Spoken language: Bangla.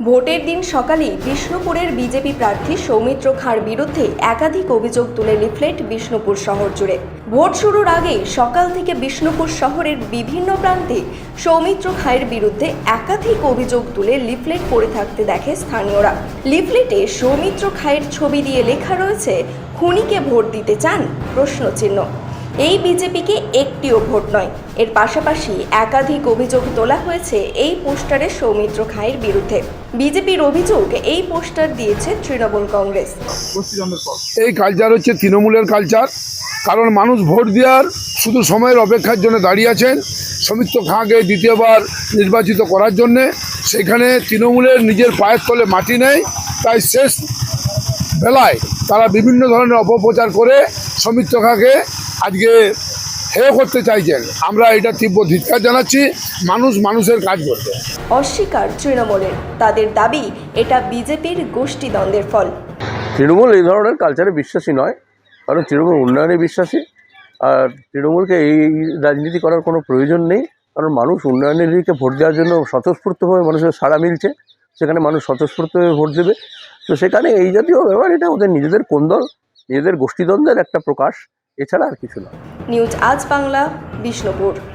ভোটের দিন সকালেই বিষ্ণুপুরের বিজেপি প্রার্থী সৌমিত্র খাঁর বিরুদ্ধে একাধিক অভিযোগ তুলে লিফলেট বিষ্ণুপুর শহর জুড়ে। ভোট শুরুর আগেই সকাল থেকে বিষ্ণুপুর শহরের বিভিন্ন প্রান্তে সৌমিত্র খাঁয়ের বিরুদ্ধে একাধিক অভিযোগ তুলে লিফলেট পড়ে থাকতে দেখে স্থানীয়রা। লিফলেটে সৌমিত্র খাঁয়ের ছবি দিয়ে লেখা রয়েছে, খুনিকে ভোট দিতে চান? প্রশ্নচিহ্ন। এই বিজেপিকে একটিও ভোট নয়। এর পাশাপাশি একাধিক অভিযোগ তোলা হয়েছে এই পোস্টারে সৌমিত্র খাঁয়ের বিরুদ্ধে। বিজেপির অভিযোগ এই পোস্টার দিয়েছে তৃণমূল কংগ্রেস। এই কালচার হচ্ছে তৃণমূলের কালচার কারণ মানুষ ভোট দেওয়ার শুধু সময়ের অপেক্ষার জন্য দাঁড়িয়ে আছেন। সৌমিত্র খাঁকে দ্বিতীয়বার নির্বাচিত করার জন্যে সেখানে তৃণমূলের নিজের পায়ের তলে মাটি নেই, তাই শেষ বেলায় তারা বিভিন্ন ধরনের অপপ্রচার করে সৌমিত্র খাঁকে আজকে হেয় করতে চাইছেন। আমরা এটা তীব্র ধিক্কার জানাচ্ছি মানুষ মানুষের কাজ করবে। অস্বীকার তৃণমূলের তাদের দাবি এটা বিজেপির গোষ্ঠী গোষ্ঠীদ্বন্দ্বের ফল। তৃণমূল এই ধরনের কালচারে বিশ্বাসী নয় কারণ তৃণমূল উন্নয়নে বিশ্বাসী। আর তৃণমূলকে এই রাজনীতি করার কোনো প্রয়োজন নেই কারণ মানুষ উন্নয়নের দিকে ভোট দেওয়ার জন্য স্বতঃস্ফূর্তভাবে মানুষের সাড়া মিলছে সেখানে মানুষ স্বতঃস্ফূর্তভাবে ভোট দেবে। তো সেখানে এই জাতীয় ব্যাপার এটা ওদের নিজেদের কোন্দল নিজেদের গোষ্ঠীদ্বন্দ্বের একটা প্রকাশ। এছাড়া আর কিছু না। নিউজ আজ বাংলা বিষ্ণুপুর।